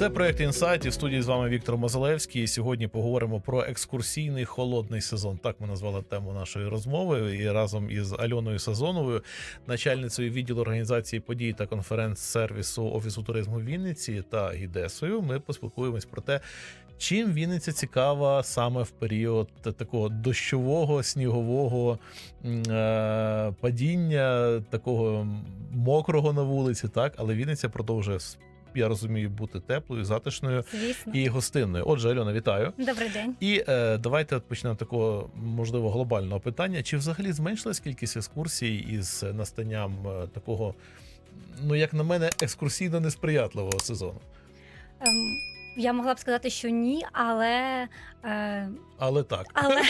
Це проект інсайт і в студії з вами Віктор Мозалевський. І сьогодні поговоримо про екскурсійний холодний сезон. Так ми назвали тему нашої розмови. І разом із Альоною Сазоновою, начальницею відділу організації подій та конференц-сервісу офісу туризму Вінниці та Гідесою. Ми поспілкуємось про те, чим Вінниця цікава саме в період такого дощового, снігового е, падіння, такого мокрого на вулиці. Так, але Вінниця продовжує я розумію, бути теплою, затишною Звісно. і гостинною. Отже, Альона, вітаю. Добрий день. І е, давайте почнемо такого можливо глобального питання. Чи взагалі зменшилась кількість екскурсій із настанням е, такого, ну як на мене, екскурсійно несприятливого сезону? Ем, я могла б сказати, що ні, але, е, Але так. але,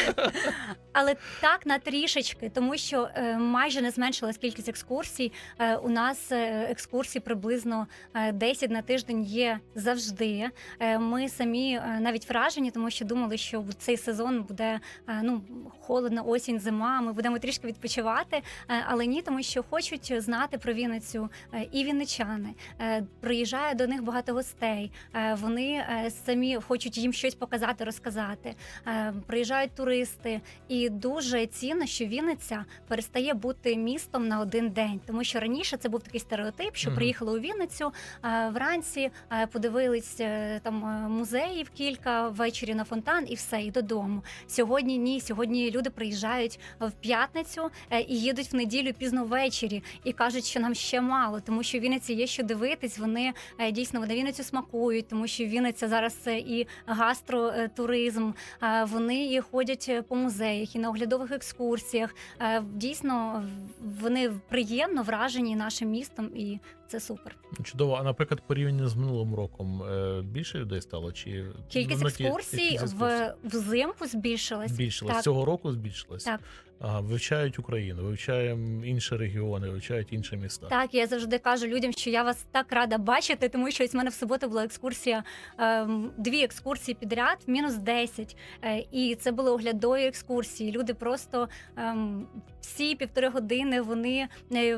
але так на трішечки, тому що е, майже не зменшилась кількість екскурсій. Е, у нас е, екскурсій приблизно е, 10 на тиждень є завжди. Е, ми самі е, навіть вражені, тому що думали, що в цей сезон буде е, ну холодно, осінь, зима. Ми будемо трішки відпочивати, е, але ні, тому що хочуть знати про Вінницю е, і вінничани. Е, Приїжджає до них багато гостей. Е, Вони е, самі хочуть їм щось показати, розказати. Е, Приїжджають туристи, і дуже цінно, що Вінниця перестає бути містом на один день, тому що раніше це був такий стереотип, що приїхали у Вінницю е, вранці, е, подивились е, там музеїв кілька ввечері на фонтан, і все, і додому. Сьогодні ні. Сьогодні люди приїжджають в п'ятницю і їдуть в неділю пізно ввечері і кажуть, що нам ще мало, тому що в Вінниці є що дивитись. Вони дійсно на Вінницю смакують, тому що Вінниця зараз це і гастротуризм. Вони ходять е, по музеях і на оглядових екскурсіях. Е, Дійсно, вони приємно вражені нашим містом, і це супер. Чудово. А наприклад, порівняно з минулим роком е, більше людей стало? Чи Кількість ну, екскурсій в взимку збільшилась. збільшилась Так. цього року? Збільшилась Так. Ага, вивчають Україну, вивчаємо інші регіони, вивчають інші міста. Так, я завжди кажу людям, що я вас так рада бачити, тому що ось в мене в суботу була екскурсія, ем, дві екскурсії підряд, мінус 10. Е, і це були оглядові екскурсії. Люди просто ем, всі півтори години вони е,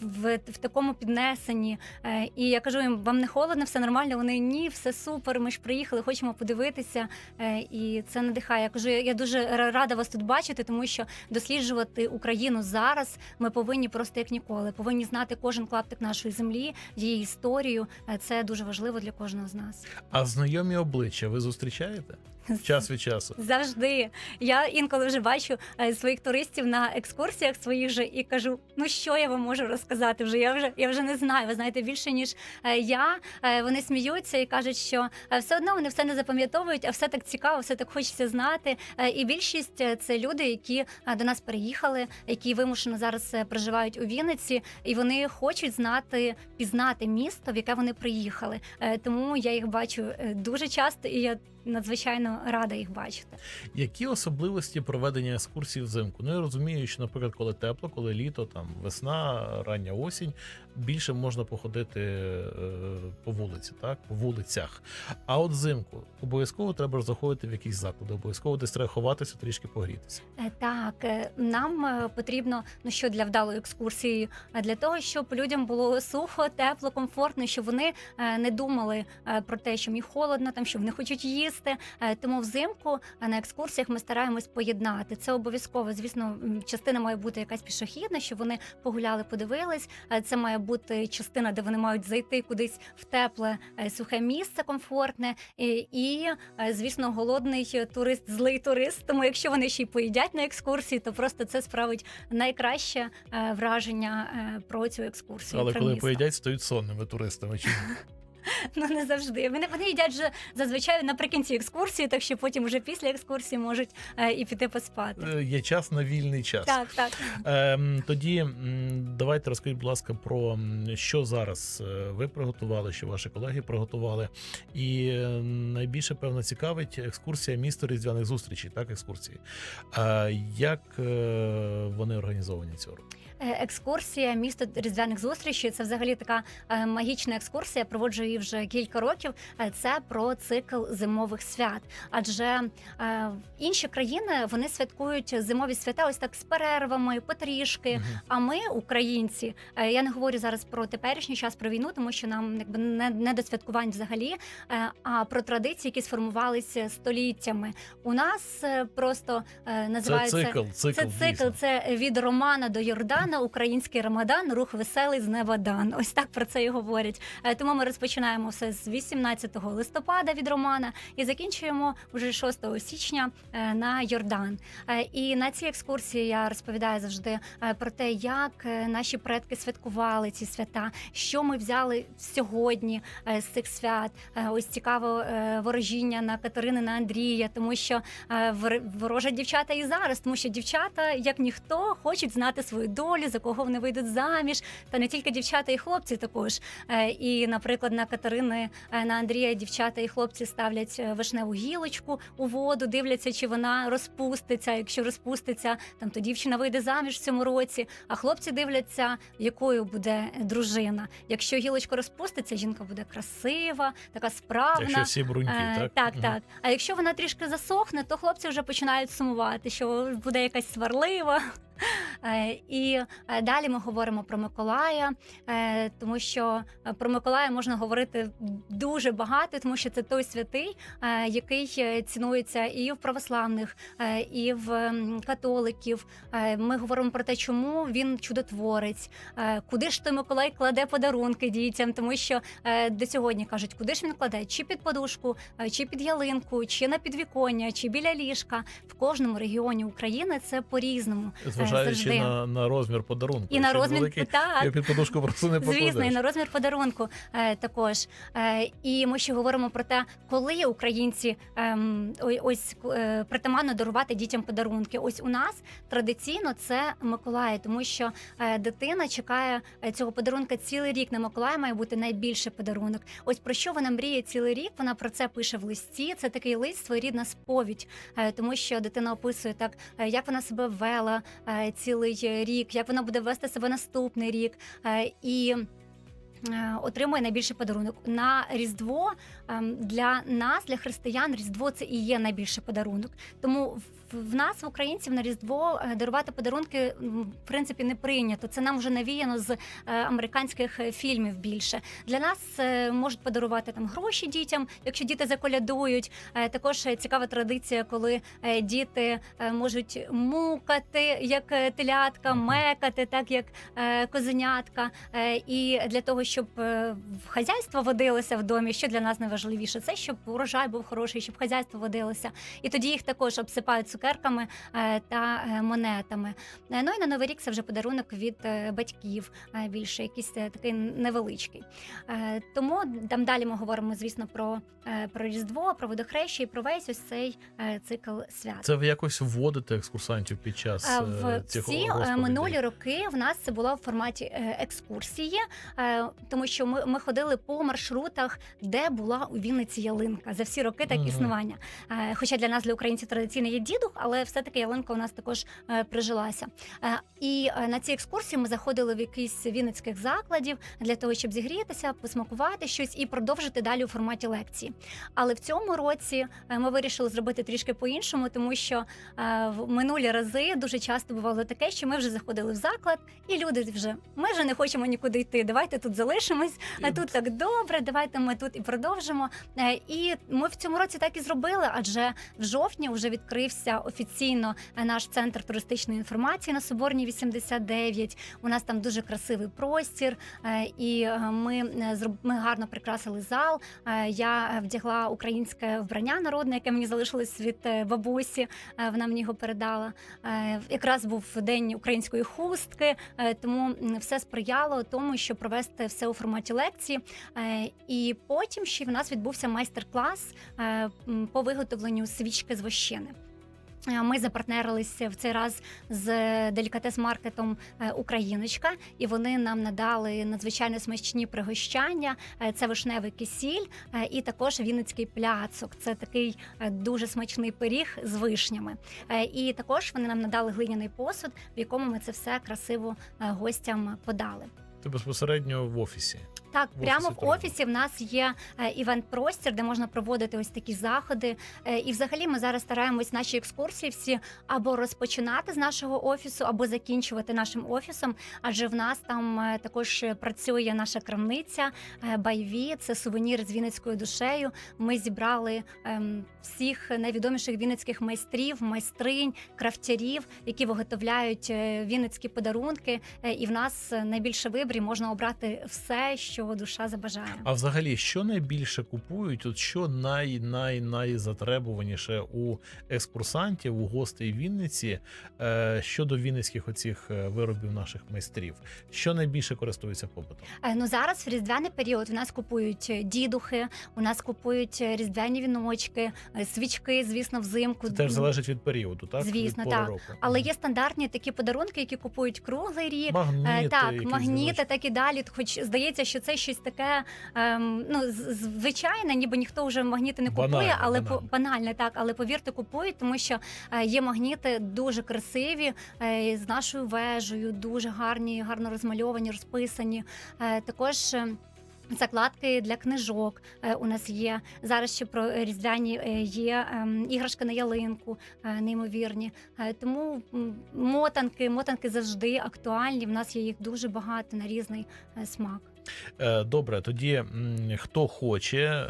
в, в такому піднесенні. Е, і я кажу їм, вам не холодно, все нормально. Вони ні, все супер. Ми ж приїхали, хочемо подивитися. Е, і це надихає. Я кажу, я, дуже рада вас тут бачити, тому що досліджувати Україну зараз ми повинні просто як ніколи. Повинні знати кожен клаптик нашої землі, її історію. Е, Це дуже важливо для кожного з нас. А знайомі обличчя ви зустрічаєте час від часу? Завжди я інколи вже бачу своїх туристів на екскурсіях своїх же і кажу: ну що я вам можу розказати? Вже я вже я вже не знаю. Ви знаєте більше ніж е, я. Е, Вони сміються і кажуть, що е, все одно вони все не запам'ятовують, а все так цікаво, все так хочеться знати. І більшість це люди, які до нас переїхали, які вимушено зараз проживають у Вінниці, і вони хочуть знати, пізнати місто, в яке вони приїхали. Тому я їх бачу дуже часто, і я надзвичайно рада їх бачити. Які особливості проведення екскурсій взимку? Ну я розумію, що, наприклад, коли тепло, коли літо, там весна, рання осінь, більше можна походити е, по вулиці, так по вулицях. А от взимку обов'язково треба заходити в якісь заклади, обов'язково десь треба ховатися, трішки погрітися. Е, Так, е, нам потрібно ну що для вдалої екскурсії, А для того, щоб людям було сухо, тепло, комфортно, щоб вони не думали про те, що їм холодно, там що вони хочуть їсти. Тому взимку на екскурсіях ми стараємось поєднати. Це обов'язково. Звісно, частина має бути якась пішохідна, щоб вони погуляли, подивились. Це має бути частина, де вони мають зайти кудись в тепле е, сухе місце, комфортне. І, е, звісно, голодний турист, злий турист. Тому якщо вони ще й поїдять на екскурсії, то просто це справить найкраще е, враження про цю екскурсію. Але коли місто. поїдять, стають сонними туристами. Ну не завжди. Вони вони їдять вже зазвичай наприкінці екскурсії, так що потім вже після екскурсії можуть е, і піти поспати. Е, є час на вільний час. Так, так. Ем, тоді давайте розкажіть, будь ласка, про що зараз е, ви приготували, що ваші колеги приготували. І е, найбільше певно цікавить екскурсія місто різдвяних зустрічей, так, екскурсії. А як е, вони організовані цього року? Е, Екскурсія місто різдвяних зустрічей це взагалі така е, магічна екскурсія. Проводжу її вже кілька років. Е, Це про цикл зимових свят. Адже інші країни вони святкують зимові свята ось так з перервами, потрішки. Мгм. А ми, українці, я не говорю зараз про теперішній час про війну, тому що нам якби не, не до святкувань взагалі, а про традиції, які сформувалися століттями. У нас просто е, Це цикл, цикл. це цикл, це від Романа до Йордана, український Рамадан, рух веселий з неба. Ось так про це і говорять. Е, Тому ми розпочинаємо все з 18 листопада від Романа і закінчуємо вже 6 січня е, на Йордан. Е, І на цій екскурсії я розповідаю завжди про те, як наші предки святкували ці свята, що ми взяли сьогодні з цих свят. Ось цікаво ворожіння на Катерини на Андрія, тому що ворожать дівчата і зараз, тому що дівчата, як ніхто, хочуть знати свою долю, за кого вони вийдуть заміж. Та не тільки дівчата і хлопці також. Е, І, наприклад, на Катерини е, на Андрія дівчата і хлопці ставлять е, вишневу гілочку у воду, дивляться, чи вона розпуститься. Якщо розпуститься, там то дівчина вийде заміж в цьому році. А хлопці дивляться, якою буде дружина. Якщо гілочка розпуститься, жінка буде красива, така справна. Якщо всі бруньки, так? так, так. А якщо вона трішки засохне, то хлопці вже починають сумувати, що буде якась сварлива. Е, І е, далі ми говоримо про Миколая, е, тому що про Миколая можна говорити дуже багато, тому що це той святий, який цінується і в православних, і в католиків. Ми говоримо про те, чому він чудотворець, куди ж той Миколай кладе подарунки дітям, тому що до сьогодні кажуть, куди ж він кладе, чи під подушку, чи під ялинку, чи на підвіконня, чи біля ліжка. В кожному регіоні України це по-різному. Зважаючи завжди. на, на розмір подарунку. І на розмір великий, так. я під подушку просто не покладеш. Звісно, і на розмір подарунку е, також. Е, і ми ще говоримо про те, коли українці ой- ось е, притаманно дарувати дітям подарунки. Ось у нас традиційно це Миколай, тому що е, дитина чекає е, цього подарунка цілий рік. На Миколая має бути найбільший подарунок. Ось про що вона мріє цілий рік. Вона про це пише в листі. Це такий лист, своєрідна сповідь, е, тому що дитина описує так, е, як вона себе вела е, цілий рік, як вона буде вести себе наступний рік. Е, І е, отримує найбільший подарунок на Різдво ем, для нас, для християн, Різдво це і є найбільший подарунок. Тому в- нас, в українців, на Різдво е, дарувати подарунки в принципі не прийнято. Це нам вже навіяно з е, американських е, фільмів більше. Для нас можуть подарувати там гроші дітям, якщо діти заколядують. Також цікава традиція, коли діти можуть мукати як телятка, мекати, так як козенятка. І для того, щоб в хазяйство водилося в домі, що для нас найважливіше, це щоб урожай був хороший, щоб хазяйство водилося. І тоді їх також обсипають цукерками е, та е, монетами. Е, Ну і на новий рік це вже подарунок від батьків, більше якийсь такий невеличкий. Тому там далі ми говоримо, звісно, про, про Різдво, про водохреща і про весь ось цей цикл свят. Це ви якось вводите екскурсантів під час В цих всі розповідей? минулі роки в нас це було в форматі екскурсії, тому що ми, ми ходили по маршрутах, де була у Вінниці ялинка за всі роки так існування. Хоча для нас, для українців, традиційно є дідух, але все-таки ялинка у нас також е, прижилася. Е, І е, на ці екскурсії ми заходили в якийсь вінницьких закладів для того, щоб зігрітися, посмакувати щось і продовжити далі у форматі лекції. Але в цьому році ми вирішили зробити трішки по-іншому, тому що в минулі рази дуже часто бувало таке, що ми вже заходили в заклад, і люди вже ми вже не хочемо нікуди йти. Давайте тут залишимось. А тут так добре. Давайте ми тут і продовжимо. І ми в цьому році так і зробили, адже в жовтні вже відкрився офіційно е, наш центр туристичної інформації на Соборній 89. У нас там дуже красивий простір, е, і е, ми ми гарно прикрасили зал. Я вдягла українське вбрання народне, яке мені залишилось від бабусі. Вона мені його передала. Якраз був день української хустки, тому все сприяло тому, щоб провести все у форматі лекції. І потім ще в нас відбувся майстер-клас по виготовленню свічки з вощини. Е, Ми запартнерилися в цей раз з делікатес-маркетом е, Україночка, і вони нам надали надзвичайно смачні пригощання. Е, Це вишневий кисіль і також вінницький пляцок. Це такий дуже смачний пиріг з вишнями. І також вони нам надали глиняний посуд, в якому ми це все красиво гостям подали. Ти безпосередньо в офісі. Так, В прямо в офісі в нас є е, івент-простір, де можна проводити ось такі заходи. Е, І взагалі ми зараз стараємось наші екскурсії всі або розпочинати з нашого офісу, або закінчувати нашим офісом. Адже в нас там е, також працює наша крамниця Байві. Це сувенір з вінницькою душею. Ми зібрали ем, всіх найвідоміших вінницьких майстрів, майстринь, крафтярів, які виготовляють вінницькі подарунки. І в нас найбільше виборів можна обрати все, що душа забажає. А взагалі, що найбільше купують? От що най, най, найзатребуваніше у екскурсантів, у гостей Вінниці е, щодо вінницьких оцих е, виробів наших майстрів? Що найбільше користується попитом? Е, Ну зараз в різдвяний період у нас купують е, дідухи, у нас купують е, різдвяні віночки, свічки, звісно, взимку. Це теж залежить від періоду, так? Звісно, від так. року. Але є стандартні такі подарунки, які купують круглий рік. магніти, Е, так, магніти, так і далі. Хоч здається, що це щось таке ем, ну, звичайне, ніби ніхто вже магніти не купує, Банальне, але банальне. по банальне, так, але повірте, купують, тому що е, є магніти дуже красиві е, з нашою вежею, дуже гарні, гарно розмальовані, розписані. Е, також. Закладки для книжок е, у нас є зараз. Ще про різдвяні е, є ем, іграшки на ялинку, е, неймовірні. Тому мотанки, мотанки завжди актуальні. В нас є їх дуже багато на різний смак. Добре, тоді хто хоче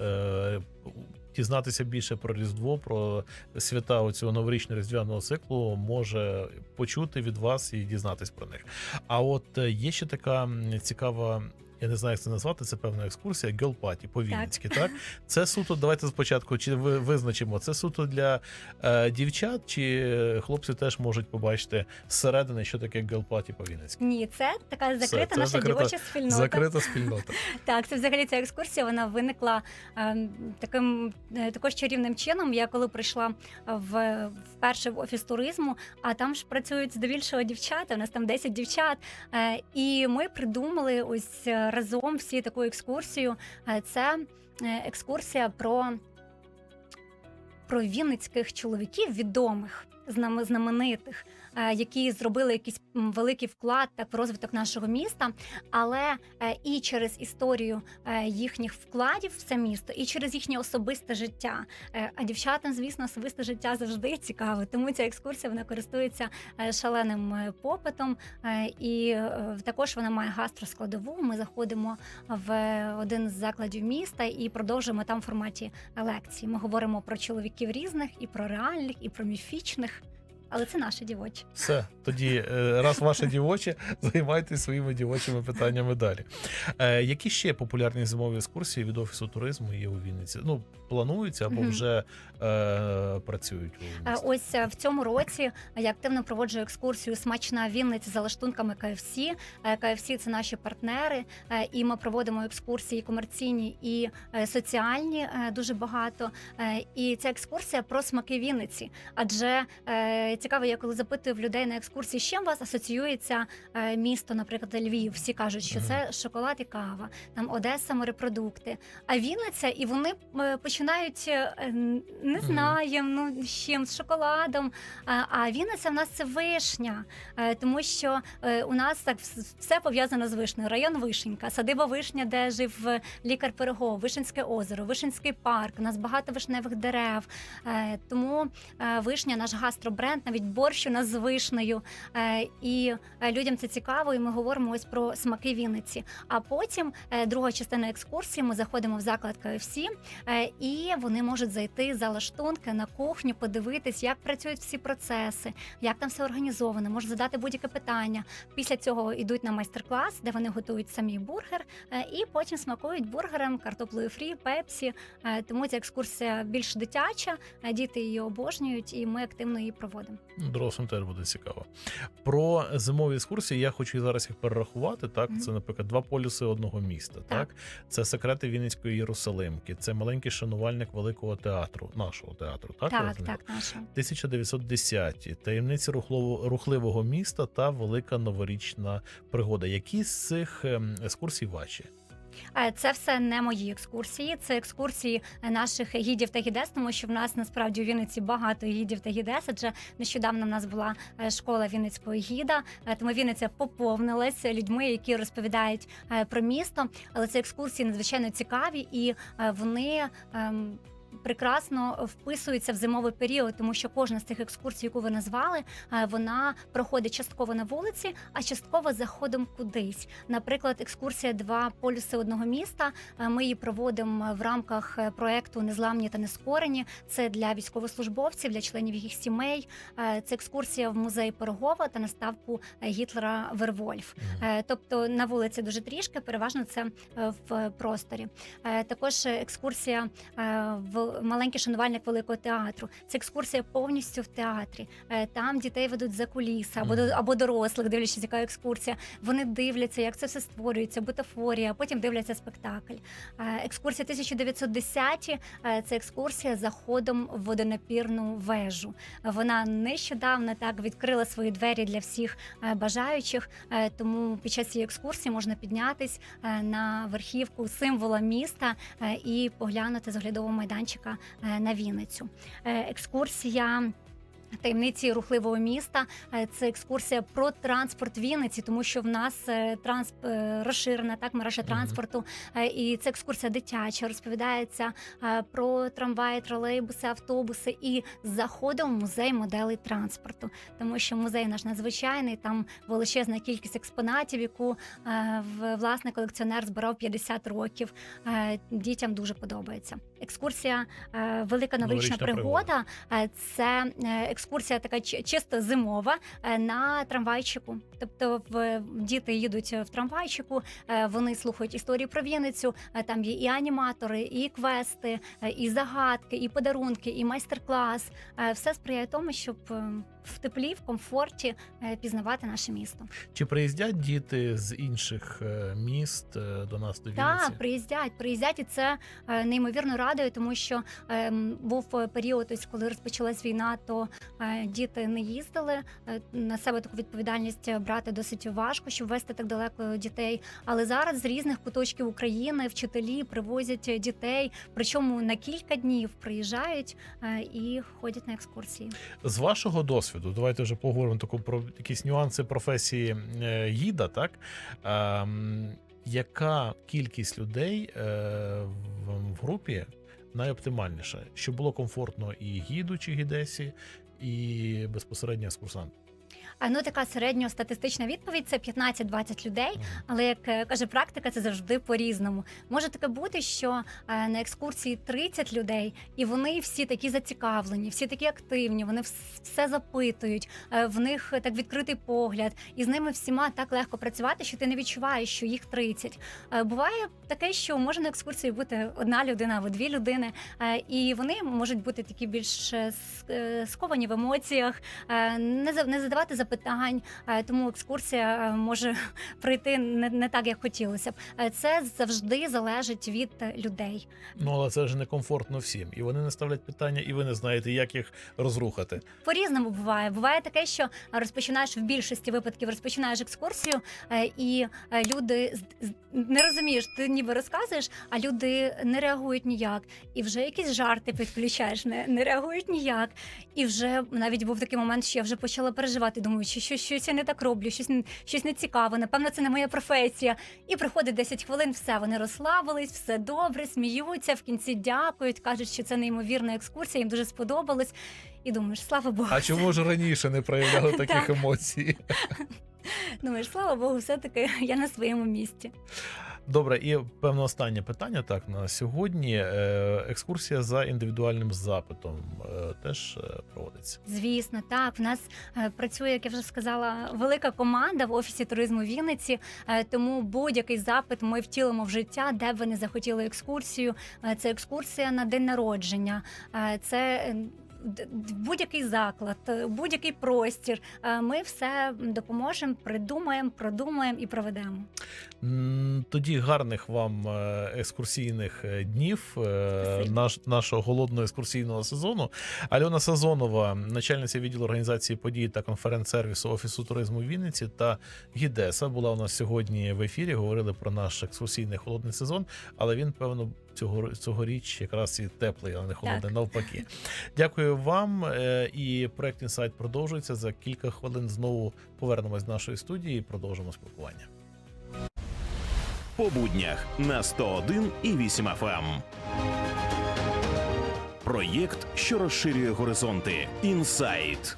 дізнатися більше про Різдво, про свята оцього новорічно різдвяного циклу, може почути від вас і дізнатись про них. А от є ще така цікава. Я не знаю, як це назвати. Це певна екскурсія гелпаті по Вінницьки. Так. це суто. Давайте спочатку чи ви визначимо. Це суто для е, дівчат, чи хлопці теж можуть побачити зсередини, що таке гелпаті по Вінницьки. Ні, це така закрита це наша закрита- дівоча спільнота. Закрита спільнота. Так, це взагалі ця екскурсія. Вона виникла е, таким е, також чарівним чином. Я коли прийшла в вперше в офіс туризму, а там ж працюють здебільшого дівчата. У нас там 10 дівчат. Е, і ми придумали ось е, разом всі таку екскурсію. Е, це е, екскурсія про, про вінницьких чоловіків відомих. знам- Знаменитих, які зробили якийсь великий вклад так в розвиток нашого міста, але е, і через історію е, їхніх вкладів в це місто, і через їхнє особисте життя. Е, А дівчатам, звісно, особисте життя завжди цікаве. Тому ця екскурсія вона користується е, шаленим е, попитом, е, і е, також вона має гастроскладову. Ми заходимо в один з закладів міста і продовжуємо там в форматі лекцій. Ми говоримо про чоловіків різних, і про реальних, і про міфічних. Але це наші дівочі. Все, тоді, е, раз ваше дівоче, займайтеся своїми дівочими питаннями далі. Е, які ще популярні зимові екскурсії від офісу туризму є у Вінниці? Ну, плануються або вже е, працюють у Е, місті? Ось в цьому році я активно проводжу екскурсію Смачна Вінниця за лаштунками. Е, KFC – це наші партнери, і ми проводимо екскурсії комерційні і соціальні дуже багато. І ця екскурсія про смаки Вінниці. Адже цікаво, я коли запитую в людей на екскурсії, з чим у вас асоціюється е, місто, наприклад, Львів. Всі кажуть, що це шоколад і кава, там Одеса, морепродукти. А Вінниця, і вони е, починають е, не знаємо, ну з чим, з шоколадом. А, Вінниця в нас це вишня, тому що у нас так все пов'язано з вишнею. Район Вишенька, садиба вишня, де жив лікар Пирогов, Вишенське озеро, Вишенський парк. У нас багато вишневих дерев. Тому вишня наш гастробренд, навіть борщ у нас з вишнею. Е, І е, людям це цікаво, і ми говоримо ось про смаки Вінниці. А потім е, друга частина екскурсії. Ми заходимо в заклад е, і вони можуть зайти за лаштунки на кухню, подивитись, як працюють всі процеси, як там все організовано, можуть задати будь-яке питання. Після цього йдуть на майстер-клас, де вони готують самі бургер, і потім смакують бургером, картоплею фрі, пепсі. Тому ця екскурсія більш дитяча, діти її обожнюють, і ми активно її проводимо. Дорослим теж буде цікаво. Про зимові екскурсії я хочу зараз їх перерахувати. Так, Мгм. це, наприклад, два полюси одного міста. Так, це секрети Вінницької Єрусалимки, це маленький шанувальник великого театру, нашого театру. Так, Так, так, наша. 1910 таємниці рухлово- рухливого міста та велика новорічна пригода. Які з цих ем, екскурсій ваші? Е, Це все не мої екскурсії, це екскурсії е, наших гідів та гідес, тому що в нас насправді у Вінниці багато гідів та гідес. Адже нещодавно в нас була е, школа Вінницького гіда, тому Вінниця поповнилася людьми, які розповідають про місто. Але це екскурсії надзвичайно цікаві і вони. Прекрасно вписуються в зимовий період, тому що кожна з тих екскурсій, яку ви назвали, е, вона проходить частково на вулиці, а частково заходом кудись. Наприклад, екскурсія Два полюси одного міста. Е, Ми її проводимо в рамках е, проекту Незламні та нескорені. Це для військовослужбовців, для членів їх сімей. Це екскурсія в музей Пирогова та на ставку е, Гітлера Вервольф. Тобто на вулиці дуже трішки, переважно це в просторі. Також екскурсія в маленький шанувальник великого театру. Це екскурсія повністю в театрі. Е, Там дітей ведуть за куліси або до або дорослих, дивлячись, яка екскурсія. Вони дивляться, як це все створюється, бутафорія, потім дивляться спектакль. Е, Екскурсія 1910 е, це екскурсія за ходом в водонапірну вежу. Вона нещодавно так відкрила свої двері для всіх бажаючих. Тому під час цієї екскурсії можна піднятись на верхівку символа міста і поглянути з оглядового майданчика е, на Вінницю. Е, Екскурсія. Таємниці рухливого міста Е, це екскурсія про транспорт Вінниці, тому що в нас е, трансп е, розширена так мережа транспорту, і це екскурсія дитяча. Розповідається про трамваї, тролейбуси, автобуси і з заходом в музей моделей транспорту, тому що музей наш надзвичайний, там величезна кількість експонатів, яку власне колекціонер збирав 50 років. Дітям дуже подобається. Екскурсія Велика новорічна пригода. Це е, екскурсія така чи- чисто зимова е, на трамвайчику. Тобто, в діти їдуть в трамвайчику, е, вони слухають історії про Вінницю. е, Там є і аніматори, і квести, і загадки, і подарунки, і майстер-клас. Все сприяє тому, щоб в теплі, в комфорті пізнавати наше місто. Чи приїздять діти з інших міст до нас до Вінниці? Так, приїздять, приїздять, і це неймовірно радує, тому що ем, був період, ось коли розпочалась війна, то діти не їздили. Е, на себе таку відповідальність брати досить важко, щоб вести так далеко дітей. Але зараз з різних куточків України вчителі привозять дітей, причому на кілька днів приїжджають е, і ходять на екскурсії. З вашого досвіду, давайте вже поговоримо таку про якісь нюанси професії е, гіда, так? Ем, яка кількість людей е, в групі найоптимальніша, щоб було комфортно і гіду чи гідесі, і безпосередньо екскурсанту? А ну така середньостатистична відповідь це 15-20 людей. Але як е, каже практика, це завжди по-різному. Може таке бути, що е, на екскурсії 30 людей, і вони всі такі зацікавлені, всі такі активні, вони все запитують, е, в них так відкритий погляд, і з ними всіма так легко працювати, що ти не відчуваєш, що їх 30. Е, Буває таке, що може на екскурсії бути одна людина або дві людини, і вони можуть бути такі більш сковані в емоціях, не за- не задавати запитань, е, тому екскурсія е, може пройти не, не так, як хотілося б. Е, Це завжди залежить від людей. Ну, але це ж некомфортно всім. І вони не ставлять питання, і ви не знаєте, як їх розрухати. По-різному буває. Буває таке, що розпочинаєш в більшості випадків, розпочинаєш екскурсію, і люди не розумієш, ти ніби розказуєш, а люди не реагують ніяк. І вже якісь жарти підключаєш, не, не реагують ніяк. І вже навіть був такий момент, що я вже почала переживати. Думаю, що щось, я не так роблю, щось, щось не цікаво, напевно, це не моя професія. І приходить 10 хвилин, все, вони розслабились, все добре, сміються, в кінці дякують, кажуть, що це неймовірна екскурсія, їм дуже сподобалось. І думаєш, слава Богу, А чому ж раніше не проявляли таких емоцій? думаєш, слава Богу, все-таки я на своєму місці. Добре, і певно останнє питання так на сьогодні. Е, Екскурсія за індивідуальним запитом е, теж е, проводиться. Звісно, так. В нас працює, як я вже сказала, велика команда в офісі туризму Вінниці. Тому будь-який запит ми втілимо в життя, де б ви не захотіли екскурсію. Це екскурсія на день народження, це. Будь-який заклад, е, будь-який простір. е, Ми все допоможемо, придумаємо, продумаємо і проведемо. Тоді гарних вам е, екскурсійних днів наш, нашого голодного екскурсійного сезону. Альона Сазонова, начальниця відділу організації подій та конференц-сервісу Офісу туризму в Вінниці та Гідеса була у нас сьогодні в ефірі. Говорили про наш екскурсійний холодний сезон, але він, певно, цього цьогоріч якраз і теплий, а не холодний, Так. навпаки. Дякую вам. е, І проект інсайт продовжується. За кілька хвилин знову повернемось до нашої студії і продовжимо спілкування. по буднях на 101 і 8 FM. Проєкт, що розширює горизонти. Інсайт.